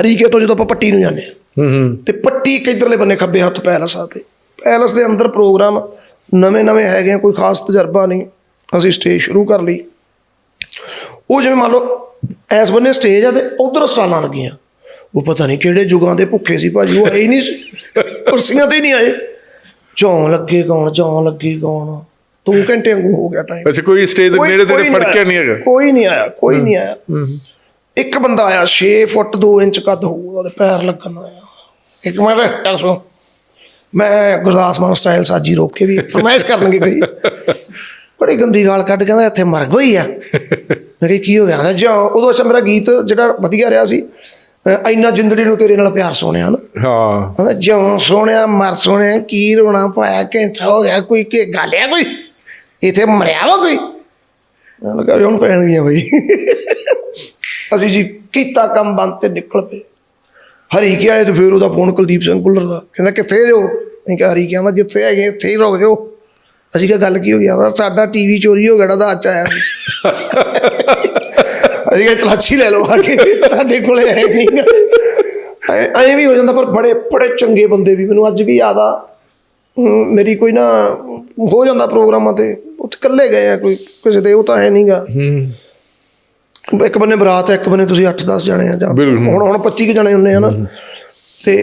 ਹਰੀਕੇ ਤੋਂ ਜਦੋਂ ਆਪਾਂ ਪੱਟੀ ਨੂੰ ਜਾਂਦੇ ਹਾਂ ਹੂੰ। ਤੇ ਪੱਟੀ ਇੱਕ ਇਧਰਲੇ ਬੰਨੇ ਖੱਬੇ ਹੱਥ ਪੈਲਸ ਆ ਤੇ ਪੈਲਸ ਦੇ ਅੰਦਰ ਪ੍ਰੋਗਰਾਮ ਨਵੇਂ ਨਵੇਂ ਹੈਗੇ ਕੋਈ ਖਾਸ ਤਜਰਬਾ ਨਹੀਂ। ਅਸੀਂ ਸਟੇਜ ਸ਼ੁਰੂ ਕਰ ਲਈ। ਉਹ ਜਿਵੇਂ ਮੰਨ ਲਓ ਐਸ ਬੰਨੇ ਸਟੇਜ ਆ ਤੇ ਉਧਰ ਸਟਾਲਾਂ ਲੱਗੀਆਂ। ਉਹ ਪਤਾ ਨਹੀਂ ਕਿਹੜੇ ਯੁਗਾਂ ਦੇ ਭੁੱਖੇ ਸੀ ਭਾਜੀ ਉਹ ਆਏ ਨਹੀਂ ਕੁਰਸੀਆਂ ਤੇ ਨਹੀਂ ਆਏ। ਚੌਂ ਲੱਗੇ ਗਾਉਣ ਚੌਂ ਲੱਗੇ ਗਾਉਣ ਦੋ ਘੰਟੇ ਵਾਂਗੂ ਹੋ ਗਿਆ ਟਾਈਮ ਅੱਛਾ ਕੋਈ ਸਟੇਜ ਦੇ ਨੇੜੇ ਤੇੜੇ ਫੜਕਿਆ ਨਹੀਂ ਹੈਗਾ। ਕੋਈ ਨਹੀਂ ਆਇਆ ਕੋਈ ਨਹੀਂ ਆਇਆ। ਇੱਕ ਬੰਦਾ ਆਇਆ 6 ਫੁੱਟ 2 ਇੰਚ ਕੱਦ ਹੋਊ ਉਹਦੇ ਪੈਰ ਲੱਗਣ ਆਇਆ। ਇੱਕ ਮਿੰਟ ਗੱਲ ਸੁਣੋ। ਮੈਂ ਗੁਰਦਾਸ ਮਾਨ ਸਟਾਈਲ ਸਾਜੀ ਰੋਕ ਕੇ ਵੀ ਫਰਮਾਇਸ਼ ਕਰ ਲਾਂਗੇ ਕੋਈ। ਬੜੀ ਗੰਦੀ ਗਾਲ ਕੱਢ ਕਹਿੰਦਾ ਇੱਥੇ ਮਰ ਗਈ ਆ। ਮੈਂ ਕਿਹਾ ਕੀ ਹੋ ਗਿਆ? ਜਾਂ ਉਦੋਂ ਅੱਛਾ ਮੇਰਾ ਗੀਤ ਜਿਹੜਾ ਵਧੀਆ ਰਿਹਾ ਸੀ ਇੰਨਾ ਜਿੰਦੜੀ ਨੂੰ ਤੇਰੇ ਨਾਲ ਪਿਆਰ ਸੋਹਣਿਆ ਨਾ। ਹਾਂ। ਕਹਿੰਦਾ ਜਿਉਂ ਸੋਹਣਿਆ ਮਰ ਸੋਹਣਿਆ ਕੀ ਰੋਣਾ ਪਾਇਆ ਘੰਟਾ ਹੋ ਗਿਆ ਕੋਈ ਕੀ ਗੱਲ ਆ ਕੋਈ? ਇਥੇ ਮਰਿਆ ਵਾ ਕੋਈ? ਮੈਂ ਲੱਗਾ ਹੁਣ ਪੈਣਗੀਆਂ ਬਈ। ਅਸੀਂ ਜੀ ਕੀਤਾ ਕੰਮ ਬੰਦ ਤੇ ਨਿਕਲ ਪਏ ਹਰੀ ਕੀ ਆਏ ਤੇ ਫਿਰ ਉਹਦਾ ਫੋਨ ਕੁਲਦੀਪ ਸਿੰਘ ਭੁੱਲਰ ਦਾ। ਕਹਿੰਦਾ, ਕਿੱਥੇ ਜੋ ਅਸੀਂ ਕਿਹਾ ਹਰੀ ਕਹਿੰਦਾ ਜਿੱਥੇ ਹੈਗੇ, ਇੱਥੇ ਹੀ ਰੁਕ ਜਾਓ। ਅਸੀਂ ਕਿਹਾ, ਗੱਲ ਕੀ ਹੋ ਗਿਆ ਕਹਿੰਦਾ ਸਾਡਾ ਟੀਵੀ ਚੋਰੀ ਹੋ ਗਿਆ ਦਾ ਅੱਜ ਆਇਆ ਅਸੀਂ ਕਿਹਾ, ਤਲਾਸ਼ੀ ਲੈ ਲਓ ਆ ਕੇ, ਸਾਡੇ ਕੋਲੇ ਹੈ ਨਹੀਂ ਐਂ ਵੀ ਹੋ ਜਾਂਦਾ, ਪਰ ਬੜੇ ਬੜੇ ਚੰਗੇ ਬੰਦੇ ਵੀ। ਮੈਨੂੰ ਅੱਜ ਵੀ ਯਾਦ ਆ ਮੇਰੀ ਕੋਈ ਨਾ, ਹੋ ਜਾਂਦਾ ਪ੍ਰੋਗਰਾਮਾਂ ਤੇ, ਉੱਥੇ ਇਕੱਲੇ ਗਏ ਆ, ਕੋਈ, ਕਿਸੇ ਦੇ, ਉਹ ਤਾਂ ਹੈ ਨਹੀਂਗਾ ਹੂੰ। ਇੱਕ ਬੰਨੇ ਬਰਾਤ ਹੈ ਇੱਕ ਬੰਨੇ ਤੁਸੀਂ 8-10 ਜਣੇ ਆ ਜਾਂ। ਹੁਣ ਹੁਣ 25 ਕੁ ਜਣੇ ਹੁੰਨੇ ਆ ਨਾ। ਤੇ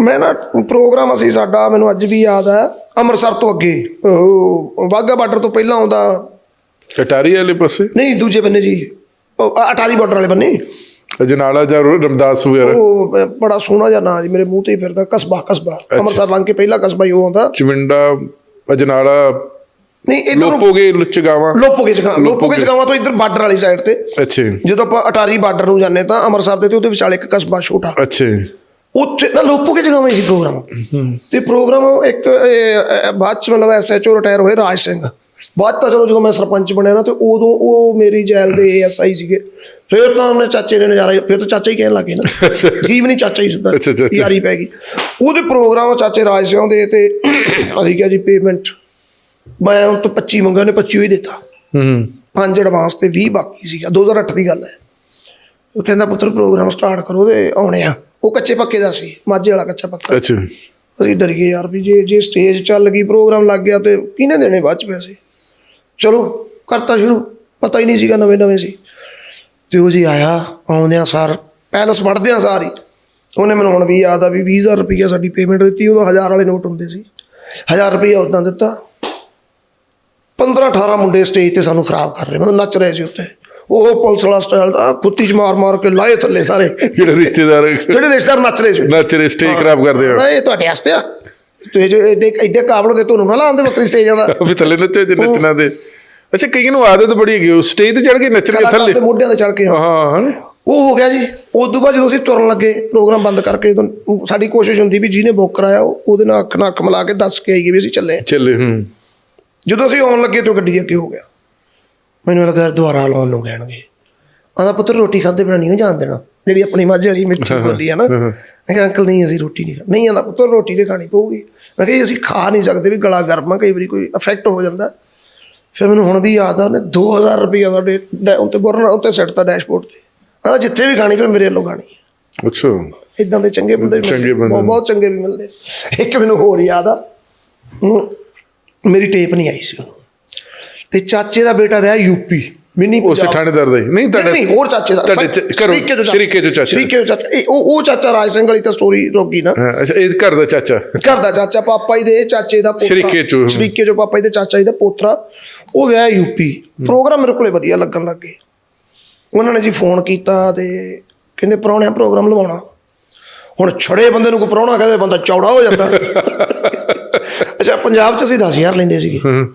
ਮੈਂ ਨਾ ਪ੍ਰੋਗਰਾਮ ਅਸੀਂ ਸਾਡਾ ਮੈਨੂੰ ਅੱਜ ਵੀ ਯਾਦ ਆ ਅੰਮ੍ਰਿਤਸਰ ਤੋਂ ਅੱਗੇ। ਉਹ ਵਾਹਗਾ ਬਾਰਡਰ ਤੋਂ ਪਹਿਲਾਂ ਆਉਂਦਾ। ਅਟਾਰੀ ਵਾਲੇ ਪਾਸੇ? ਨਹੀਂ ਦੂਜੇ ਬੰਨੇ ਜੀ। ਅਟਾਰੀ ਬਾਰਡਰ ਵਾਲੇ ਬੰਨੇ। ਅਜਨਾਲਾ ਜਾਂ ਰਮਦਾਸ ਵਗੈਰਾ? ਉਹ ਬੜਾ ਸੋਹਣਾ ਜਿਹਾ ਨਾਂ ਜੀ ਮੇਰੇ ਮੂੰਹ ਤੇ ਹੀ ਫਿਰਦਾ ਕਸਬਾ ਕਸਬਾ। ਅੰਮ੍ਰਿਤਸਰ ਲੰਘ ਕੇ ਪਹਿਲਾ ਕਸਬਾ ਹੀ ਉਹ ਆਉਂਦਾ। ਚਵਿੰਡਾ ਅਜਨਾਲਾ ਨਹੀਂ ਇਧਰ ਲੋਪੋਗੇ ਲੁਚਗਾਵਾ ਲੋਪੋਗੇ ਜਗ੍ਹਾ ਲੋਪੋਗੇ ਜਗ੍ਹਾਵਾਂ ਤੋਂ ਇੱਧਰ ਬਾਰਡਰ ਵਾਲੀ ਸਾਈਡ ਤੇ। ਅੱਛੇ ਜਦੋਂ ਆਪਾਂ ਅਟਾਰੀ ਬਾਰਡਰ ਨੂੰ ਜਾਂਦੇ ਤਾਂ ਅੰਮ੍ਰਿਤਸਰ ਦੇ ਤੇ ਉਹਦੇ ਵਿਚਾਲੇ ਇੱਕ ਕਸਬਾ ਛੋਟਾ। ਅੱਛੇ ਉੱਥੇ ਨਾ ਲੋਪੋਗੇ ਹੀ ਸੀ ਪ੍ਰੋਗਰਾਮ। ਤੇ ਪ੍ਰੋਗਰਾਮ ਇੱਕ ਬਾਅਦ ਚ ਮੈਨੂੰ ਐਸਐਚਓ ਰਿਟਾਇਰ ਹੋਏ ਰਾਜ ਸਿੰਘ। ਬਾਅਦ ਤਾਂ ਚਲੋ ਜਦੋਂ ਮੈਂ ਸਰਪੰਚ ਬਣਿਆ ਨਾ ਤੇ ਉਦੋਂ ਉਹ ਮੇਰੀ ਜੈਲ ਦੇ ਏਐਸਆਈ ਸੀਗੇ। ਫਿਰ ਤਾਂ ਉਹਨੇ ਚਾਚੇ ਨੇ ਨਜ਼ਾਰਾ ਫਿਰ ਤਾਂ ਚਾਚਾ ਹੀ ਕਹਿਣ ਲੱਗੇ ਨਾ। ਜੀਵ ਨਹੀਂ ਚਾਚਾ ਹੀ ਸਿੱਧਾ। ਯਾਰੀ ਪੈ ਗਈ। ਉਹਦੇ ਪ੍ਰੋਗਰਾਮ ਚਾਚੇ ਰਾਜ ਸਿੰਘ ਦੇ ਤੇ ਅਸੀਂ ਕਿਹਾ ਜੀ ਪੇਮੈਂਟ ਮੈਂ ਉਹ ਤੋਂ 25 ਮੰਗਿਆ ਉਹਨੇ 25 ਹੀ ਦਿੱਤਾ। ਹੂੰ ਪੰਜ ਐਡਵਾਂਸ ਤੇ 20 ਬਾਕੀ ਸੀਗਾ 2008 ਦੀ ਗੱਲ ਹੈ। ਉਹ ਕਹਿੰਦਾ ਪੁੱਤਰ ਪ੍ਰੋਗਰਾਮ ਸਟਾਰਟ ਕਰੋ ਤੇ ਆਉਣੇ ਆ। ਉਹ ਕੱਚੇ ਪੱਕੇ ਦਾ ਸੀ ਮਾਝੇ ਵਾਲਾ ਕੱਚਾ ਪੱਕਾ। ਅੱਛਾ। ਅਸੀਂ ਡਰ ਗਏ ਯਾਰ ਵੀ ਜੇ ਜੇ ਸਟੇਜ ਚੱਲ ਗਈ ਪ੍ਰੋਗਰਾਮ ਲੱਗ ਗਿਆ ਤੇ ਕਿਹਨੇ ਦੇਣੇ ਬਾਅਦ ਚ ਪੈਸੇ? ਚਲੋ ਕਰਤਾ ਸ਼ੁਰੂ ਪਤਾ ਹੀ ਨਹੀਂ ਸੀਗਾ ਨਵੇਂ ਨਵੇਂ ਸੀ। ਤੇ ਉਹ ਜੀ ਆਇਆ ਆਉਂਦਿਆਂ ਸਾਰ ਪੈਲਸ ਵੜਦਿਆਂ ਸਾਰ ਹੀ। ਉਹਨੇ ਮੈਨੂੰ ਹੁਣ ਵੀ ਯਾਦ ਆ ਵੀ 20000 ਰੁਪਈਆ ਸਾਡੀ ਪੇਮੈਂਟ ਦਿੱਤੀ ਉਦੋਂ 1000 ਵਾਲੇ ਨੋਟ ਹੁੰਦੇ ਸੀ। 1000 ਰੁਪਈਆ ਉਦਾਂ ਦਿੱਤਾ 15 18 ਮੁੰਡੇ ਸਟੇਜ ਤੇ ਸਾਨੂੰ ਖਰਾਬ ਕਰ ਰਹੇ ਮਤਲਬ ਨੱਚ ਰਹੇ ਸੀ ਉੱਤੇ ਉਹ ਪੁਲਿਸ ਵਾਲਾ ਸਟਾਈਲ ਦਾ ਕੁੱਤੀ ਚ ਮਾਰ ਮਾਰ ਕੇ ਲਾਏ ਥੱਲੇ ਸਾਰੇ। ਜਿਹੜੇ ਰਿਸ਼ਤੇਦਾਰ ਜਿਹੜੇ ਰਿਸ਼ਤੇਦਾਰ ਨੱਚ ਰਹੇ ਸੀ। ਨੱਚ ਰਹੇ ਸਟੇਜ ਖਰਾਬ ਕਰਦੇ ਕਹਿੰਦਾ ਇਹ ਤੁਹਾਡੇ ਵਾਸਤੇ ਆ। ਤੇ ਜੇ ਐਡੇ ਐਡੇ ਕਾਬਲ ਦੇ ਤੁਹਾਨੂੰ ਨਾ ਲਾਉਂਦੇ ਬੱਕਰੀ ਸਟੇਜਾਂ ਦਾ। ਵੀ ਥੱਲੇ ਨੱਚੋ ਜੇ ਨੱਚਣਾ ਦੇ ਅੱਛਾ ਕਈਆਂ ਨੂੰ ਆਦਤ ਬੜੀ ਹੈਗੀ ਉਹ ਸਟੇਜ ਤੇ ਚੜ ਕੇ ਨੱਚਣਗੇ ਥੱਲੇ। ਦੇ ਮੋਢਿਆਂ ਤੇ ਚੜ ਕੇ ਹਾਂ। ਹਾਂ? ਉਹ ਹੋ ਗਿਆ ਜੀ। ਉਸ ਤੋਂ ਬਾਅਦ ਜਦੋਂ ਅਸੀਂ ਤੁਰਨ ਲੱਗੇ ਪ੍ਰੋਗਰਾਮ ਬੰਦ ਕਰਕੇ ਜਦੋਂ ਸਾਡੀ ਕੋਸ਼ਿਸ਼ ਹੁੰਦੀ ਵੀ ਜਿਹਨੇ ਬੁੱਕ ਕਰਾਇਆ ਉਹ- ਉਹਦੇ ਨਾਲ ਅੱਖ ਨਾਲ ਅੱਖ ਮਿਲਾ ਕੇ ਦੱਸ ਕੇ ਆਈਏ ਵੀ ਅਸੀਂ ਚੱਲੇ ਹਾਂ। ਚੱਲੇ ਹੂੰ। ਜਦੋਂ ਅਸੀਂ ਆਉਣ ਲੱਗੇ ਤੇ ਗੱਡੀ ਦੇ ਅੱਗੇ ਹੋ ਗਿਆ। ਮੈਨੂੰ ਲੱਗਾ ਦੁਬਾਰਾ ਲਾਉਣ ਨੂੰ ਕਹਿਣਗੇ। ਆਂਦਾ ਪੁੱਤਰ ਰੋਟੀ ਖਾਦੇ ਬਿਨਾਂ ਨਹੀਂ ਜਾਣ ਦੇਣਾ। ਜਿਹੜੀ ਆਪਣੀ ਮੱਝ ਵਾਲੀ ਮਿੱਠੀ ਬੋਲੀ ਹੈ ਨਾ। ਮੈਂ ਕਿਹਾ ਅੰਕਲ ਨਹੀਂ ਅਸੀਂ ਰੋਟੀ ਨਹੀਂ ਨਹੀਂ ਆਂਦਾ ਪੁੱਤਰ ਰੋਟੀ ਤੇ ਖਾਣੀ ਪਊਗੀ। ਮੈਂ ਕਿਹਾ ਅਸੀਂ ਖਾ ਨਹੀਂ ਸਕਦੇ ਵੀ ਗਲਾ ਗਰਮ ਆ ਕਈ ਵਾਰੀ ਕੋਈ ਇਫੈਕਟ ਹੋ ਜਾਂਦਾ। ਫਿਰ ਮੈਨੂੰ ਹੁਣ ਵੀ ਯਾਦ ਆ ਉਹਨੇ 2000 ਰੁਪਈਆ ਸਾਡੇ ਡੈ- ਉੱਤੇ ਬੁਰਨ ਉੱਤੇ ਸਿੱਟਤਾ ਡੈਸ਼ਬੋਰਡ ਤੇ। ਆਂਦਾ ਜਿੱਥੇ ਵੀ ਖਾਣੀ ਫਿਰ ਮੇਰੇ ਵੱਲੋਂ ਖਾਣੀ ਅੱਛਾ। ਇਦਾਂ ਦੇ ਚੰਗੇ ਬੰਦੇ। ਬਹੁਤ ਚੰਗੇ ਵੀ ਮਿਲਦੇ। ਇੱਕ ਮੈਨੂੰ ਹੋਰ ਯਾਦ ਆ। ਮੇਰੀ ਟੇਪ ਨਹੀਂ ਆਈ ਸੀ ਉਦੋਂ। ਤੇ ਚਾਚੇ ਦਾ ਬੇਟਾ ਵਿਆਹ ਯੂਪੀ ਮਿੰਨੀ ਉਸੇ ਥਾਣੇਦਾਰ ਦਾ ਹੀ ਨਹੀਂ ਨਹੀਂ ਨਹੀਂ ਹੋਰ ਚਾਚੇ ਦਾ। ਤੁਹਾਡੇ ਘਰੋਂ ਸ਼ਰੀਕੇ ਤੋਂ ਚਾਚਾ। ਸ਼ਰੀਕੇ ਤੋਂ ਚਾਚਾ। ਉਹ ਉਹ ਚਾਚਾ ਰਾਜ ਸਿੰਘ ਵਾਲੀ ਤਾਂ ਸਟੋਰੀ ਰੋਗੀ ਨਾ। ਅੱਛਾ ਇਹ ਘਰ ਦਾ ਚਾਚਾ। ਘਰ ਦਾ ਚਾਚਾ ਪਾਪਾ ਜੀ ਦੇ ਚਾਚੇ ਦਾ ਪੋਤਰਾ। ਸ਼ਰੀਕੇ ਚੋਂ। ਸ਼ਰੀਕੇ ਚੋਂ ਪਾਪਾ ਜੀ ਦੇ ਚਾਚਾ ਜੀ ਦਾ ਪੋਤਰਾ। ਉਹ ਵਿਆਹ ਯੂਪੀ ਪ੍ਰੋਗਰਾਮ ਮੇਰੇ ਕੋਲੇ ਵਧੀਆ ਲੱਗਣ ਲੱਗ ਗਏ। ਉਹਨਾਂ ਨੇ ਜੀ ਫੋਨ ਕੀਤਾ ਤੇ ਕਹਿੰਦੇ ਪ੍ਰਾਹੁਣਿਆਂ ਪ੍ਰੋਗਰਾਮ ਲਵਾਉਣਾ। ਹੁਣ ਛੜੇ ਬੰਦੇ ਨੂੰ ਕੋਈ ਪ੍ਰਾਹੁਣਾ ਕਹਦੇ ਬੰਦਾ ਚੌੜਾ ਹੋ ਜਾਂਦਾ। ਪੰਜਾਬ 'ਚ ਅਸੀਂ 10000 ਲੈਂਦੇ ਸੀਗੇ। ਹੂੰ।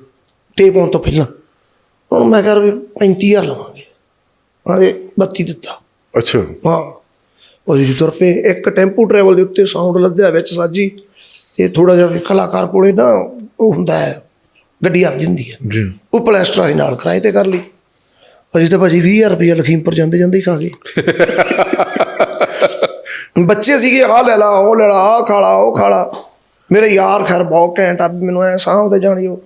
ਟੇਪ ਆਉਣ ਤੋਂ ਪਹਿਲਾਂ। ਹੁਣ ਮੈਂ ਕਿਹਾ ਵੀ 35000 ਲਵਾਂਗੇ। ਆਦੇ 32 ਦਿੱਤਾ। ਅੱਛਾ। ਹਾਂ। ਉਹ ਜੀ ਤੁਰ ਪਏ। ਇੱਕ ਟੈਂਪੂ ਟਰੈਵਲ ਦੇ ਉੱਤੇ ਸਾਊਂਡ ਲੱਦਿਆ ਵਿੱਚ ਸਾਜੀ। ਤੇ ਥੋੜਾ ਜਿਹਾ ਵੀ ਕਲਾਕਾਰ ਕੋਲੇ ਨਾ ਉਹ ਹੁੰਦਾ ਹੈ ਗੱਡੀ ਆਪ ਜਿੰਦੀ ਹੈ। ਜੀ। ਉਹ ਪਲੈਸਟਰ ਅਸੀਂ ਨਾਲ ਕਿਰਾਏ ਤੇ ਕਰ ਲਈ। ਅਸੀਂ ਤਾਂ ਭਾਜੀ 20000 ਰੁਪਏ ਲਖੀਮਪੁਰ ਜਾਂਦੇ ਜਾਂਦੇ ਹੀ ਖਾ ਗਏ। ਬੱਚੇ ਸੀਗੇ ਆਹ ਲੈ ਲਾ ਉਹ ਲੈ ਲਾ ਆਹ ਖਾ ਲਾ ਉਹ ਖਾ ਲਾ। ਮੇਰੇ ਯਾਰ ਖੈਰ ਬਹੁਤ ਘੈਂਟ ਆ ਵੀ ਮੈਨੂੰ ਐ ਸਾਹਮਣੇ ਜਾਣੀ ਉਹ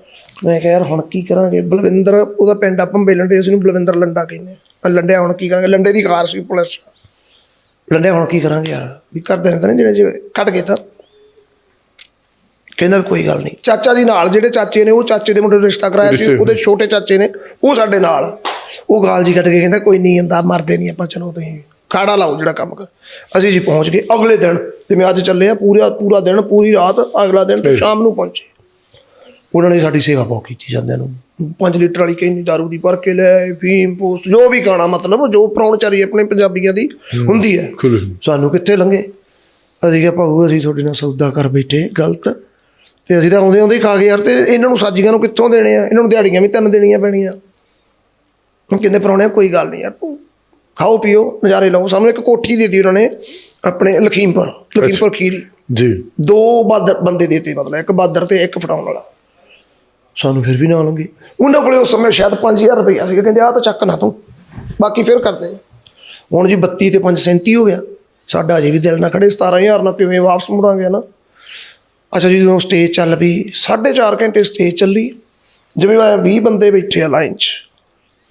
ਮੈਂ ਕਿਹਾ ਯਾਰ ਹੁਣ ਕੀ ਕਰਾਂਗੇ? ਬਲਵਿੰਦਰ ਉਹਦਾ ਪਿੰਡ ਆ ਭੰਬੇ ਲੰਡੇ ਅਸੀਂ ਨੂੰ ਬਲਵਿੰਦਰ ਲੰਡਾ ਕਹਿੰਦੇ ਆ ਲੰਡਿਆ ਹੁਣ ਕੀ ਕਰਾਂਗੇ? ਲੰਡੇ ਦੀ ਕਾਰ ਸੀ ਪੁਲਿਸ। ਲੰਡਿਆ ਹੁਣ ਕੀ ਕਰਾਂਗੇ ਯਾਰ? ਵੀ ਕਰਦੇ ਨੇ ਤਾਂ ਨਹੀਂ ਜਿਹੜੇ ਜਿਵੇਂ ਕੱਟ ਗਏ ਤਾਂ। ਕਹਿੰਦਾ ਕੋਈ ਗੱਲ ਨਹੀਂ। ਚਾਚਾ ਜੀ ਨਾਲ ਜਿਹੜੇ ਚਾਚੇ ਨੇ ਉਹ ਚਾਚੇ ਦੇ ਮੁੰਡੇ ਨੂੰ ਰਿਸ਼ਤਾ ਕਰਾਇਆ ਸੀ। ਉਹਦੇ ਛੋਟੇ ਚਾਚੇ ਨੇ ਉਹ ਸਾਡੇ ਨਾਲ। ਉਹ ਗਾਲ ਜੀ ਕੱਟ ਕੇ ਕਹਿੰਦਾ ਕੋਈ ਨਹੀਂ ਹੁੰਦਾ ਮਰਦੇ ਨਹੀਂ ਆਪਾਂ ਚਲੋ ਤੁਸੀਂ। ਖਾੜਾ ਲਾਓ ਜਿਹੜਾ ਕੰਮ ਕਰ। ਅਸੀਂ ਜੀ ਪਹੁੰਚ ਗਏ ਅਗਲੇ ਦਿਨ ਜਿਵੇਂ ਅੱਜ ਚੱਲੇ ਆ ਪੂਰਾ ਪੂਰਾ ਦਿਨ ਪੂਰੀ ਰਾਤ ਅਗਲਾ ਦਿਨ ਤੇ। ਸ਼ਾਮ ਨੂੰ ਪਹੁੰਚੇ। ਉਹਨਾਂ ਨੇ ਸਾਡੀ ਸੇਵਾ ਬਹੁਤ ਕੀਤੀ ਜਾਂਦਿਆਂ ਨੂੰ। 5 ਲੀਟਰ ਵਾਲੀ ਕਈ ਦਾਰੂ ਦੀ ਭਰ ਕੇ ਲੈ ਫੀਮ ਪੋਸਟ ਜੋ ਵੀ ਖਾਣਾ ਮਤਲਬ ਜੋ ਪ੍ਰਾਹੁਣਚਾਰੀ ਆਪਣੇ ਪੰਜਾਬੀਆਂ ਦੀ ਹੁੰਦੀ ਹੈ। ਸਾਨੂੰ ਕਿੱਥੇ ਲੰਗੇ ਅਸੀਂ ਕਿਹਾ ਭਾਊ ਅਸੀਂ ਤੁਹਾਡੇ ਨਾਲ ਸੌਦਾ ਕਰ ਬੈਠੇ ਗਲਤ। ਤੇ ਅਸੀਂ ਤਾਂ ਆਉਂਦੇ ਆਉਂਦੇ ਖਾ ਗਏ ਯਾਰ ਤੇ ਇਹਨਾਂ ਨੂੰ ਸਾਜੀਆਂ ਨੂੰ ਕਿੱਥੋਂ ਦੇਣੇ ਆ? ਇਹਨਾਂ ਨੂੰ ਦਿਹਾੜੀਆਂ ਵੀ ਤਿੰਨ ਦੇਣੀਆਂ ਪੈਣੀਆਂ। ਕਹਿੰਦੇ ਪਰੌਣੇ ਕੋਈ ਗੱਲ ਨਹੀਂ ਯਾਰ ਤੂੰ ਖਾਓ ਪੀਓ ਨਜ਼ਾਰੇ ਲਓ। ਸਾਨੂੰ ਇੱਕ ਕੋਠੀ ਦੇ ਦਿੱਤੀ ਉਹਨਾਂ ਨੇ ਆਪਣੇ ਲਖੀਮਪੁਰ ਲਖੀਮਪੁਰ ਖੀਰੀ। ਜੀ। ਦੋ ਬਾਦਰ ਬੰਦੇ ਦੇਤੇ ਮਤਲਬ ਇੱਕ ਬਾਦਰ ਤੇ ਇੱਕ ਫਟਾਉਣ ਵਾਲਾ। ਸਾਨੂੰ ਫਿਰ ਵੀ ਨਾ ਲੰਗੇ ਉਹਨਾਂ ਕੋਲੇ ਉਸ ਸਮੇਂ ਸ਼ਾਇਦ 5000 ਰੁਪਇਆ ਸੀ ਕਹਿੰਦੇ ਆ ਤਾਂ ਚੱਕ ਨਾ ਤੂੰ। ਬਾਕੀ ਫਿਰ ਕਰਦੇ। ਹੁਣ ਜੀ 32 ਤੇ 5 37 ਹੋ ਗਿਆ। ਸਾਡਾ ਅਜੇ ਵੀ ਦਿਲ ਨਾ ਖੜੇ। 17000 ਨਾਲ ਕਿਵੇਂ ਵਾਪਸ ਮੁੜਾਂਗੇ ਨਾ ਅੱਛਾ ਜੀ ਜਦੋਂ ਸਟੇਜ ਚੱਲ ਪਈ 4.5 ਘੰਟੇ ਸਟੇਜ ਚੱਲੀ। ਜਿਵੇਂ ਮੈਂ 20 ਬੰਦੇ ਬੈਠੇ ਆ ਲਾਈਨ 'ਚ।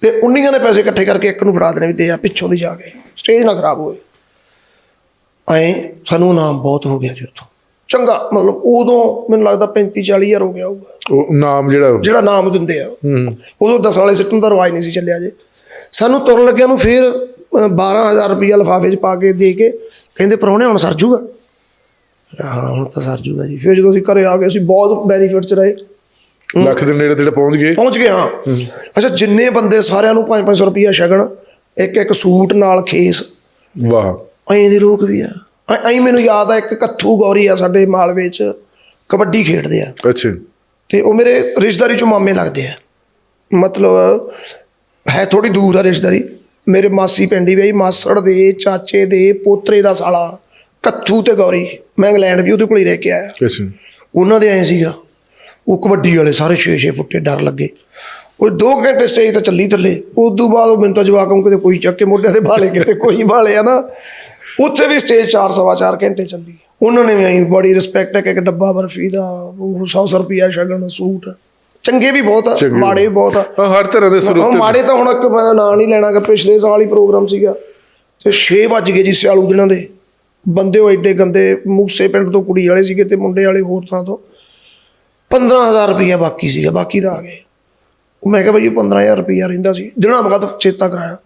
ਤੇ ਉਨੀਆਂ ਨੇ ਪੈਸੇ ਇਕੱਠੇ ਕਰਕੇ ਇੱਕ ਨੂੰ ਫੜਾ ਦੇਣੇ ਵੀ ਦੇ ਆ ਪਿੱਛੋਂ ਦੀ ਜਾ ਕੇ। ਸਟੇਜ ਨਾ ਖਰਾਬ ਹੋਵੇ ਐ ਸਾਨੂੰ ਨਾਮ ਬਹੁਤ ਹੋ ਗਿਆ ਜੀ ਉੱਥੋਂ। ਚੰਗਾ ਮਤਲਬ ਉਦੋਂ ਮੈਨੂੰ ਲੱਗਦਾ 35 40 ਹਜ਼ਾਰ ਹੋ ਗਿਆ ਹੋਊਗਾ। ਉਹ ਨਾਮ ਜਿਹੜਾ ਜਿਹੜਾ ਨਾਮ ਦਿੰਦੇ ਆ। ਉਦੋਂ 10 ਵਾਲੇ ਸਿੱਟਣ ਦਾ ਰਵਾਜ ਨਹੀਂ ਸੀ ਚੱਲਿਆ ਜੇ। ਸਾਨੂੰ ਤੁਰਨ ਲੱਗਿਆ ਨੂੰ ਫਿਰ ਅ, 12000 ਰੁਪਇਆ ਲਿਫਾਫੇ 'ਚ ਪਾ ਕੇ ਦੇ ਕੇ ਕਹਿੰਦੇ ਪਰੌਣੇ ਹੁਣ ਸਰ ਜੂਗਾ। ਹਾਂ ਹੁਣ ਤਾਂ ਸਰ ਜੂਗਾ ਜੀ। ਫਿਰ ਜਦੋਂ ਅਸੀਂ ਘਰੇ ਆ ਗਏ ਅਸੀਂ ਬਹੁਤ ਬੈਨੀਫਿਟ 'ਚ ਰਹੇ। ਲੱਖ ਦੇ ਨੇੜੇ ਤੇੜੇ ਪਹੁੰਚ ਗਏ। ਪਹੁੰਚ ਗਏ ਹਾਂ। ਅੱਛਾ ਜਿੰਨੇ ਬੰਦੇ ਸਾਰਿਆਂ ਨੂੰ 5-500 ਰੁਪਇਆ ਛਕਣ ਇੱਕ ਇੱਕ ਸੂਟ ਨਾਲ ਖੇਸ। ਵਾਹ। ਐਂ ਦੇ ਲੋਕ ਵੀ ਆ। ਐਂ ਐਂ ਮੈਨੂੰ ਯਾਦ ਆ ਇੱਕ ਕੱਥੂ ਗੌਰੀ ਆ ਸਾਡੇ ਮਾਲਵੇ 'ਚ ਕਬੱਡੀ ਖੇਡਦੇ ਆ। ਅੱਛਾ। ਤੇ ਉਹ ਮੇਰੇ ਰਿਸ਼ਤੇਦਾਰੀ ਚੋਂ ਮਾਮੇ ਲੱਗਦੇ ਆ। ਮਤਲਬ ਹੈ ਥੋੜੀ ਦੂਰ ਆ ਰਿਸ਼ਤੇਦਾਰੀ। ਮੇਰੇ ਮਾਸੀ ਪਿੰਡੀ ਵੀ ਮਾਸੜ ਦੇ ਚਾਚੇ ਦੇ ਪੋਤਰੇ ਦਾ ਸਾਲਾ ਕੱਥੂ ਤੇ ਗੌਰੀ। ਮੈਂ ਇੰਗਲੈਂਡ ਵੀ ਉਹਦੇ ਕੋਲ ਹੀ ਰਹਿ ਕੇ ਆਇਆ। ਅੱਛਾ। ਉਹਨਾਂ ਦੇ ਐ ਸੀਗਾ। ਉਹ ਕਬੱਡੀ ਵਾਲੇ ਸਾਰੇ 6-6 ਫੁੱਟੇ ਡਰ ਲੱਗੇ। ਉਹ 2 ਘੰਟੇ ਸਟੇਜ ਤੇ ਚੱਲੀ ਥੱਲੇ। ਉਸ ਤੋਂ ਬਾਅਦ ਉਹ ਮੈਨੂੰ ਤਾਂ ਜਵਾਕਾਂ ਨੂੰ ਕਿਤੇ ਕੋਈ ਚੱਕ ਕੇ ਮੋਢਿਆਂ ਤੇ ਭਾਲੇ ਕਿਤੇ ਕੋਈ ਭਾਲੇ ਆ ਨਾ। ਉੱਥੇ ਵੀ ਸਟੇਜ 4 ਸਵਾ 4 ਘੰਟੇ ਚੱਲੀ। ਉਹਨਾਂ ਨੇ ਵੀ ਐਂ ਬੜੀ ਰਿਸਪੈਕਟ ਹੈ ਕਿ ਇੱਕ ਡੱਬਾ ਬਰਫੀ ਦਾ ਉਹ 100 ਰੁਪਿਆ ਛੱਡਣ ਸੂਟ। ਚੰਗੇ ਵੀ ਬਹੁਤ ਆ। ਮਾੜੇ ਵੀ ਬਹੁਤ। ਆ। ਹਰ ਤਰ੍ਹਾਂ ਦੇ ਸਰੋਤ ਮਾੜੇ ਤਾਂ ਹੁਣ ਇੱਕ ਮੈਂ ਨਾਂ ਨਹੀਂ ਲੈਣਾ ਕਿ ਪਿਛਲੇ ਸਾਲ ਹੀ ਪ੍ਰੋਗਰਾਮ ਸੀਗਾ। ਤੇ 6 ਵੱਜ ਗਏ ਜੀ ਸਿਆਲੂ ਦਿਨਾਂ ਦੇ। ਬੰਦੇ ਉਹ ਐਡੇ ਗੰਦੇ ਮੂਸੇ ਪਿੰਡ ਤੋਂ ਕੁੜੀ ਵਾਲੇ ਸੀਗੇ ਤੇ ਮੁੰਡੇ ਵਾਲੇ ਹੋਰ ਥਾਂ ਤੋਂ। 15000 ਰੁਪਇਆ ਬਾਕੀ ਸੀਗਾ ਬਾਕੀ ਤਾਂ ਆ ਗਏ। ਉਹ ਮੈਂ ਕਿਹਾ ਭਾਈ ਇਹ 15000 ਰੁਪਇਆ ਰਹਿੰਦਾ ਸੀ। ਦਿਨਾਂ ਬਾਅਦ ਚੇਤਾ ਕਰਾਇਆ।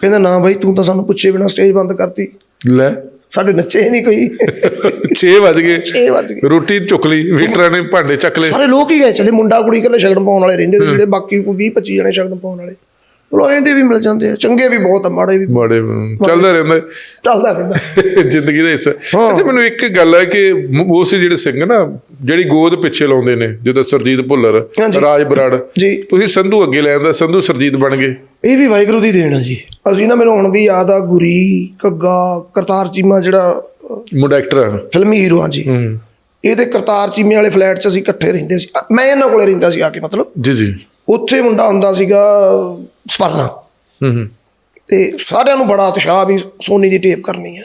ਕਹਿੰਦਾ ਨਾ ਭਾਈ ਤੂੰ ਤਾਂ ਸਾਨੂੰ ਪੁੱਛੇ ਬਿਨਾ ਸਟੇਜ ਬੰਦ ਕਰਤੀ। ਲੈ। ਸਾਡੇ ਨੱਚੇ ਹੀ ਨਹੀਂ ਕੋਈ। 6 ਵਜ ਗਏ। 6 ਵੱਜ ਗਏ। ਰੋਟੀ ਚੁੱਕ ਲਈ ਵੇਟਰਾਂ ਨੇ ਭਾਂਡੇ ਚੱਕ ਲਏ। ਸਾਰੇ ਲੋਕ ਹੀ ਗਏ ਚਲੇ ਮੁੰਡਾ ਕੁੜੀ ਇਕੱਲੇ ਸ਼ਗਨ ਪਾਉਣ ਵਾਲੇ ਰਹਿੰਦੇ ਤੇ ਜਿਹੜੇ ਬਾਕੀ ਕੋਈ 20 25 ਜਣੇ ਸ਼ਗਨ ਪਾਉਣ ਵਾਲੇ। ਚਲੋ ਇਹਦੇ ਵੀ ਮਿਲ ਜਾਂਦੇ ਆ ਚੰਗੇ ਵੀ ਬਹੁਤ ਆ ਮਾੜੇ ਵੀ ਮਾੜੇ ਅਮ, ਚੱਲਦਾ ਰਹਿੰਦਾ ਚੱਲਦਾ ਰਹਿੰਦਾ। ਜ਼ਿੰਦਗੀ ਦਾ ਹਿੱਸਾ। ਹਾਂ। ਅੱਛਾ ਮੈਨੂੰ ਇੱਕ ਗੱਲ ਹੈ ਕਿ ਉਹ ਸੀ ਜਿਹੜੇ ਸਿੰਘ ਨਾ ਜਿਹੜੀ ਗੋਦ ਪਿੱਛੇ ਲਾਉਂਦੇ ਨੇ ਜਦੋਂ ਸਰਜੀਤ ਭੁੱਲਰ। ਰਾਜ ਬਰਾੜ ਜੀ। ਤੁਸੀਂ ਸੰਧੂ ਅੱਗੇ ਲੈ ਆਂਦਾ ਸੰਧੂ ਸਰਜੀਤ ਬਣ ਗਏ। ਇਹ ਵੀ ਵਾਹਿਗੁਰੂ ਦੀ ਦੇਣ ਆ ਜੀ। ਅਸੀਂ ਨਾ ਮੈਨੂੰ ਹੁਣ ਵੀ ਯਾਦ ਆ ਗੁਰੀ ਘੱਗਾ ਕਰਤਾਰ ਚੀਮਾ ਜਿਹੜਾ ਮੁੰਡਾ ਐਕਟਰ ਹੈ ਫਿਲਮੀ ਹੀਰੋ ਆ ਜੀ। ਹੂੰ। ਇਹਦੇ ਕਰਤਾਰ ਚੀਮੇ ਵਾਲੇ ਫਲੈਟ 'ਚ ਅਸੀਂ ਇਕੱਠੇ ਰਹਿੰਦੇ ਸੀ। ਮੈਂ ਇਹਨਾਂ ਕੋਲੇ ਰਹਿੰਦਾ ਸੀ ਆ ਕੇ ਮਤਲਬ। ਜੀ ਜੀ। ਉੱਥੇ ਮੁੰਡਾ ਹੁੰਦਾ ਸੀਗਾ ਸਵਰਨਾ। ਹੂੰ ਹੂੰ। ਤੇ ਸਾਰਿਆਂ ਨੂੰ ਬੜਾ ਉਤਸ਼ਾਹ ਵੀ ਸੋਨੀ ਦੀ ਟੇਪ ਕਰਨੀ ਆ।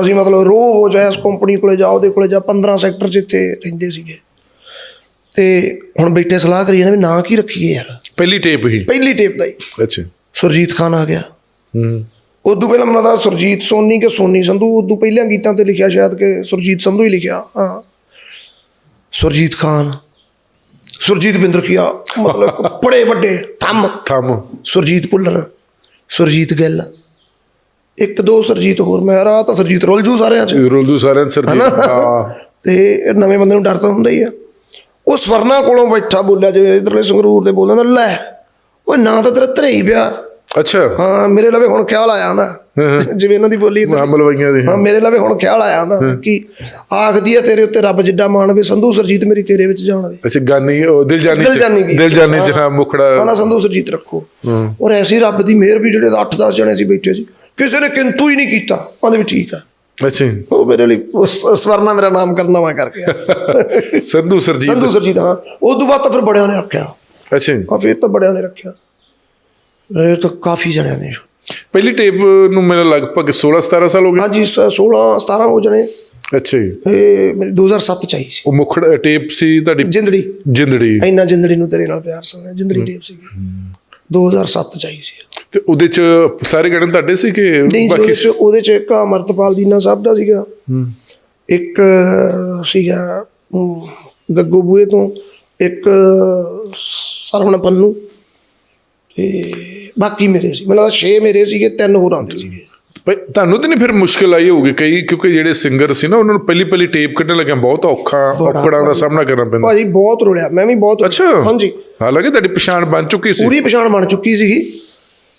ਅਸੀਂ ਮਤਲਬ ਰੋਜ਼ ਐਸ ਕੰਪਨੀ ਕੋਲੇ ਜਾ ਉਹਦੇ ਕੋਲੇ ਜਾ 15 ਸੈਕਟਰ 'ਚ ਇੱਥੇ ਰਹਿੰਦੇ ਸੀਗੇ। ਤੇ ਹੁਣ ਬੈਠੇ ਸਲਾਹ ਕਰੀ ਜਾਂਦੇ ਵੀ ਨਾਂ ਕੀ ਰੱਖੀਏ ਯਾਰ। ਪਹਿਲੀ ਟੇਪ ਹੀ ਪਹਿਲੀ ਟੇਪ ਦਾ ਹੀ। ਅੱਛਾ। ਸੁਰਜੀਤ ਖਾਨ ਆ ਗਿਆ। ਹੂੰ ਉਦੋਂ ਪਹਿਲਾਂ ਮੈਨੂੰ ਸੁਰਜੀਤ ਸੋਨੀ ਕਿ ਸੋਨੀ ਸੰਧੂ ਉਦੋਂ ਪਹਿਲਾਂ ਗੀਤਾਂ ਤੇ ਲਿਖਿਆ ਸ਼ਾਇਦ ਕਿ ਸੁਰਜੀਤ ਸੰਧੂ ਹੀ ਲਿਖਿਆ। ਹਾਂ। ਸੁਰਜੀਤ ਖਾਨ। ਸੁਰਜੀਤ ਬਿੰਦਰਖੀਆ ਮਤਲਬ ਬੜੇ ਵੱਡੇ ਥੰਮ। ਥੰਮ। ਸੁਰਜੀਤ ਭੁੱਲਰ ਸੁਰਜੀਤ ਗਿੱਲ। ਇੱਕ ਦੋ ਸੁਰਜੀਤ ਹੋਰ ਮੈਂ ਰਾ ਤਾਂ ਸੁਰਜੀਤ ਰੁੱਲ ਜੂ ਸਾਰਿਆਂ ਚ। ਰੋਲਦੂ ਸਾਰਿਆਂ ਨੂੰ ਸਰਜੀਤ ਹਾਂ। ਤੇ ਨਵੇਂ ਬੰਦੇ ਨੂੰ ਡਰ ਤਾਂ ਹੁੰਦਾ ਹੀ ਆ। ਉਹ ਸਵਰਨਾ ਕੋਲੋਂ ਬੈਠਾ ਬੋਲਿਆ ਜਿਵੇਂ ਇਧਰਲੇ ਸੰਗਰੂਰ ਦੇ ਬੋਲਦਾ ਲੈ ਉਹ ਨਾਂ ਤਾਂ ਤੇਰਾ ਧਰੇ ਹੀ ਪਿਆ। ਅੱਛਾ। ਹਾਂ ਮੇਰੇ ਲਵੇ ਹੁਣ ਖਿਆਲ ਆਇਆ ਆਂਦਾ ਜਿਵੇਂ ਇਹਨਾਂ ਦੀ ਬੋਲੀ ਇੱਧਰ- ਮਲਵਈਆਂ ਦੇ। ਹਾਂ ਮੇਰੇ ਲਵੇ ਹੁਣ ਖਿਆਲ ਆਇਆ ਆਂਦਾ ਕਿ ਆਖਦੀ ਆ ਤੇਰੇ ਉੱਤੇ ਰੱਬ ਜਿੱਡਾ ਮਾਣ ਵੇ ਸੰਧੂ ਸਰਜੀਤ ਮੇਰੀ ਤੇਰੇ ਵਿੱਚ ਜਾਣ ਵੇ ਅੱਛਾ ਗਾਨੀ ਉਹ ਦਿਲ ਜਾਨੀ ਦਿਲ ਜਾਨੀ। ਦਿਲ ਜਾਨੀ ਚ ਹਾਂ। ਮੁਖੜਾ। ਆਂਦਾ ਸੰਧੂ ਸਰਜੀਤ ਰੱਖੋ। ਹੂੰ। ਔਰ ਐਸੀ ਰੱਬ ਦੀ ਮਿਹਰ ਵੀ ਜਿਹੜੇ 8-10 ਜਣੇ ਸੀ ਬੈਠੇ ਸੀ ਕਿਸੇ ਨੇ ਕਿੰਤੂ ਹੀ ਨਹੀਂ ਕੀਤਾ। ਆਂਦੇ ਵੀ ਠੀਕ ਆ। ਅੱਛਾ। ਉਹ ਮੇਰੇ ਲਈ ਸਵਰਨਾ ਮੇਰਾ ਨਾਮ ਕਰਨਾ ਮੈਂ ਕਰਕੇ ਸੰਧੂ ਸਰਜੀਤ। ਸੰਧੂ ਸਰਜੀਤ ਹਾਂ। ਉਸ ਤੋਂ ਬਾਅਦ ਤਾਂ ਫਿਰ ਬੜਿਆਂ ਨੇ ਰੱਖਿਆ। ਅੱਛਾ। ਆ ਫਿਰ ਤਾਂ ਬੜਿਆਂ ਨੇ ਰੱਖਿਆ। ਇਹ ਤਾਂ ਕਾਫੀ ਜਣਿਆਂ ਨੇ। ਪਹਿਲੀ ਟੇਪ ਨੂੰ ਮੇਰਾ ਲਗਭਗ 16 17 ਸਾਲ ਹੋ ਗਏ। ਹਾਂਜੀ 16 17 ਹੋ ਜਣੇ। ਅੱਛਾ ਜੀ। ਇਹ ਮੇਰੀ 2007 ਚ ਆਈ ਸੀ। ਉਹ ਮੁਖੜਾ ਟੇਪ ਸੀ ਤੁਹਾਡੀ? ਜਿੰਦੜੀ। ਜਿੰਦੜੀ। ਇੰਨਾ ਜਿੰਦੜੀ ਨੂੰ ਤੇਰੇ ਨਾਲ ਪਿਆਰ ਸੀ ਜਿੰਦੜੀ ਟੇਪ ਸੀਗੀ। 2007 ਚ ਆਈ ਸੀ। ਤੇ ਉਹਦੇ ਚ ਸਾਰੇ ਗਾਣੇ ਤੁਹਾਡੇ ਸੀ ਕਿ ਸੀ ਉਹਦੇ ਚ ਇੱਕ ਅਮਰਤਪਾਲ ਦੀਨਾ ਸਾਹਿਬ ਦਾ ਸੀਗਾ। ਇੱਕ ਸੀਗਾ ਗੱਗੂ ਬੂਏ ਤੋਂ। ਇੱਕ ਸਰਵਣ ਪੰਨੂ। ਤੇ ਬਾਕੀ ਮੇਰੇ ਸੀ ਮਤਲਬ 6 ਮੇਰੇ ਸੀਗੇ ਤਿੰਨ ਹੋਰ ਆਉਂਦੇ ਸੀਗੇ। ਤੁਹਾਨੂੰ ਤਾਂ ਨਹੀਂ ਫਿਰ ਮੁਸ਼ਕਲ ਆਈ ਹੋਊਗੀ ਕਈ ਕਿਉਂਕਿ ਜਿਹੜੇ ਸਿੰਗਰ ਸੀ ਨਾ ਉਹਨਾਂ ਨੂੰ ਪਹਿਲੀ ਪਹਿਲੀ ਟੇਪ ਕੱਢਣ ਲੱਗਿਆ ਬਹੁਤ ਔਖਾ ਔਕੜਾਂ ਦਾ ਸਾਹਮਣਾ ਕਰਨਾ ਪੈਂਦਾ। ਭਾਜੀ ਬਹੁਤ ਰੁਲਿਆ ਮੈਂ ਵੀ ਬਹੁਤ ਅੱਛਾ। ਹਾਂਜੀ। ਹਾਲਾਂਕਿ ਤੁਹਾਡੀ ਪਛਾਣ ਬਣ ਚੁੱਕੀ ਸੀ। ਪੂਰੀ ਪਛਾਣ ਬਣ ਚੁੱਕੀ ਸੀਗੀ।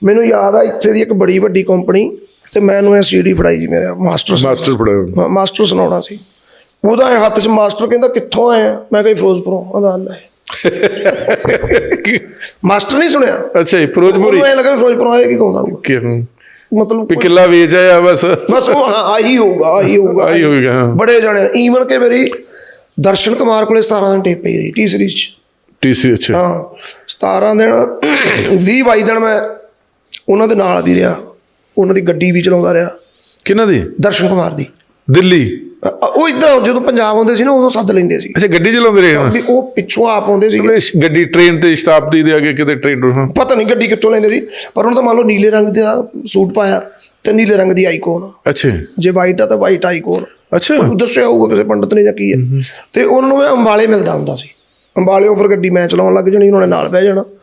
ਮੈਨੂੰ ਯਾਦ ਆ ਇੱਥੇ ਦੀ ਇੱਕ ਬੜੀ ਵੱਡੀ ਕੰਪਨੀ ਤੇ ਮੈਨੂੰ ਇਹ ਸੀਡੀ ਫੜਾਈ ਜੀ ਮੇਰੇ ਮਾਸਟਰ ਮਾਸਟਰ ਪੜਾਇਆ ਮਾ- ਮਾਸਟਰ ਸੁਣਾਉਣਾ ਸੀ। ਉਹਦਾ ਹੱਥ 'ਚ ਮਾਸਟਰ ਕਹਿੰਦਾ ਕਿੱਥੋਂ ਆਇਆ? ਮੈਂ ਕਿਹਾ ਫਿਰੋਜ਼ਪੁਰੋਂ ਆਂਦਾ ਲੈ ਮਾਸਟਰ ਨਹੀਂ ਸੁਣਿਆ? ਅੱਛਾ ਜੀ ਫਿਰੋਜ਼ਪੁਰੀ ਐ ਲੱਗਾ ਵੀ ਫਿਰੋਜ਼ਪੁਰੋਂ ਆਇਆ ਕੀ ਕਹੁੰਦਾ ਹੋਊਗਾ ਕਿ ਹੂੰ। ਮਤਲਬ ਵੀ ਕਿੱਲਾ ਵੇਚ ਆਇਆ ਬਸ। ਬਸ ਉਹ ਹਾਂ ਆਹੀ ਹੋਊਗਾ ਆਹੀ ਹੋਊਗਾ। ਆਈ ਹੋਏਗਾ ਹਾਂ। ਬੜੇ ਜਾਣੇ ਈਵਨ ਕਿ ਮੇਰੀ ਦਰਸ਼ਨ ਕੁਮਾਰ ਕੋਲੇ 17 ਦਿਨ ਟੇਪ ਪਈ ਰਹੀ ਟੀ ਸੀਰੀਜ਼ 'ਚ। ਟੀਸੀ ਅੱਛਾ। ਹਾਂ 17 ਦਿਨ 20 22 ਦਿਨ ਮੈਂ ਉਹਨਾਂ ਦੇ ਨਾਲ ਦੀ ਰਿਹਾ ਉਹਨਾਂ ਦੀ ਗੱਡੀ ਵੀ ਚਲਾਉਂਦਾ ਰਿਹਾ। ਕਿਹਨਾਂ ਦੀ? ਦਰਸ਼ਨ ਕੁਮਾਰ ਦੀ। ਦਿੱਲੀ? ਉਹ ਇਦਾਂ ਜਦੋਂ ਪੰਜਾਬ ਆਉਂਦੇ ਸੀ ਨਾ ਉਦੋਂ ਸੱਦ ਲੈਂਦੇ ਸੀ। ਅੱਛਾ ਗੱਡੀ ਚਲਾਉਂਦੇ ਰਹੇ? ਹਾਂ ਵੀ ਉਹ ਪਿੱਛੋਂ ਆਪ ਆਉਂਦੇ ਸੀ ਗੱਡੀ ਟ੍ਰੇਨ ਤੇ ਸ਼ਤਾਬਦੀ ਦੇ ਅੱਗੇ ਕਿਤੇ ਟ੍ਰੇਨ ਪਤਾ ਨਹੀਂ ਗੱਡੀ ਕਿੱਥੋਂ ਲੈਂਦੇ ਸੀ ਪਰ ਉਹਨਾਂ ਤਾਂ ਮੰਨ ਲਓ ਨੀਲੇ ਰੰਗ ਦਾ ਸੂਟ ਪਾਇਆ ਤੇ ਨੀਲੇ ਰੰਗ ਦੀ ਆਈਕੋਨ ਅੱਛਾ। ਜੇ ਵਾਈਟ ਆ ਤਾਂ ਵਾਈਟ ਆਈਕੋਨ ਅੱਛਾ। ਦੱਸਿਆ ਹੋਊਗਾ ਕਿਸੇ ਪੰਡਤ ਨੇ ਜਾਂ ਕੀ ਹੈ। ਤੇ ਉਹਨਾਂ ਨੂੰ ਮੈਂ ਅੰਬਾਲੇ ਮਿਲਦਾ ਹੁੰਦਾ ਸੀ। ਅੰਬਾਲਿਓਂ ਫਿਰ ਗੱਡੀ ਮੈਂ ਚਲਾਉਣ ਲੱਗ ਜਾਣੀ ਉਹਨਾਂ ਨੇ ਨਾਲ ਬਹਿ ਜਾਣਾ।